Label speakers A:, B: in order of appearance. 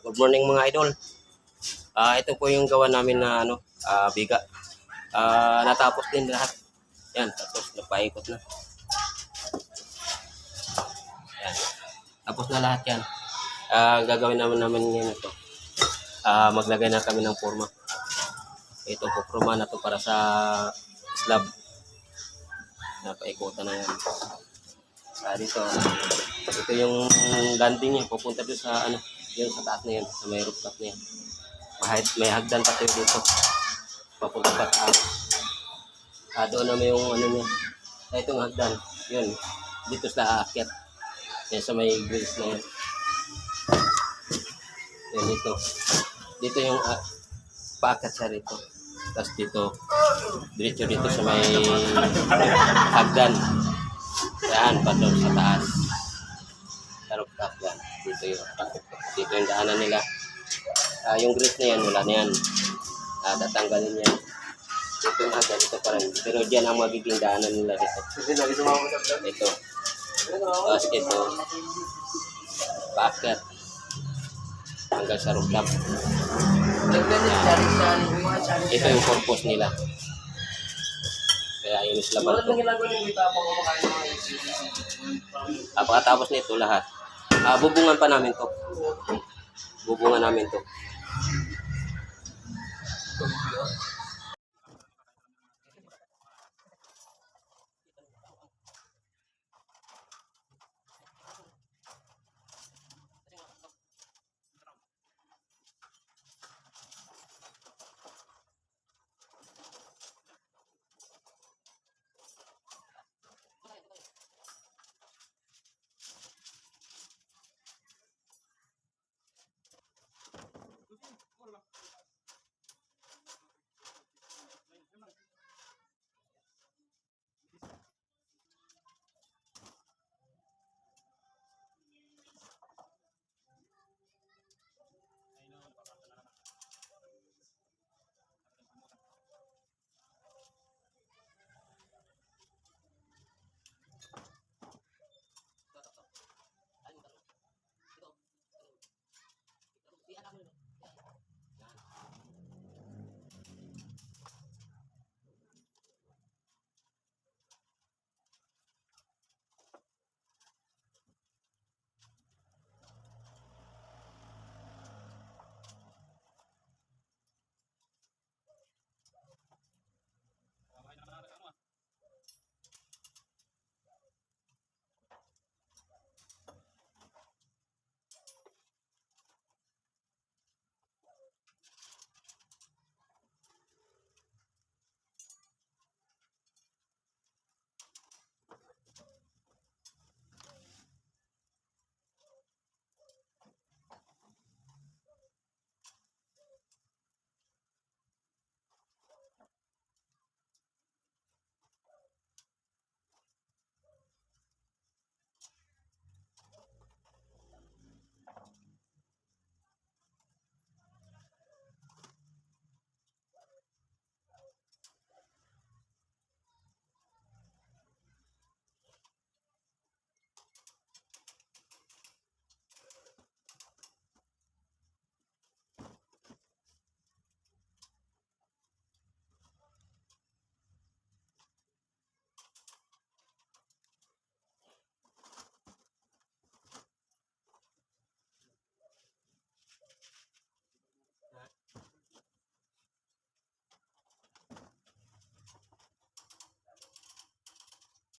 A: Good morning mga idol. Ah, ito po yung gawa namin na ano, ah, biga. Ah, natapos din lahat. Yan, tapos napaikot na. Yan. Tapos na lahat yan. Ang gagawin naman namin ngayon ito. Ah, maglagay na kami ng forma. Ito po forma na to para sa slab. Napaikutan na yan. Ah, dito. Ito yung landing niya. Pupunta doon sa ano, yun sa taas na yan. Sa may rooftop na yan. May, may hagdan pa tayo dito. Papunta pa taas. Ah, doon naman yung ano niya. Ah, itong hagdan. Yun. Dito sa aakyat. Yan sa may grills na yan. Yan dito. Dito yung uh, paakyat siya rito. Tapos dito, diretso dito sa may hagdan. Yan, pa doon sa taas. Sa rooftop yan. Dito yung, dito yung daanan nila. Ah, yung grills na yan, wala na yan. Ah, tatanggalin yan. Dito yung hagdan, dito pa rin. Pero dyan ang magiging daanan nila dito. Ito. Tapos ito, paakyat. Hanggang sa rooftop. Ito yung purpose nila. Kaya yun is laban to. Ah, pagkatapos nito lahat, ah, bubungan pa namin to. Bubungan namin to.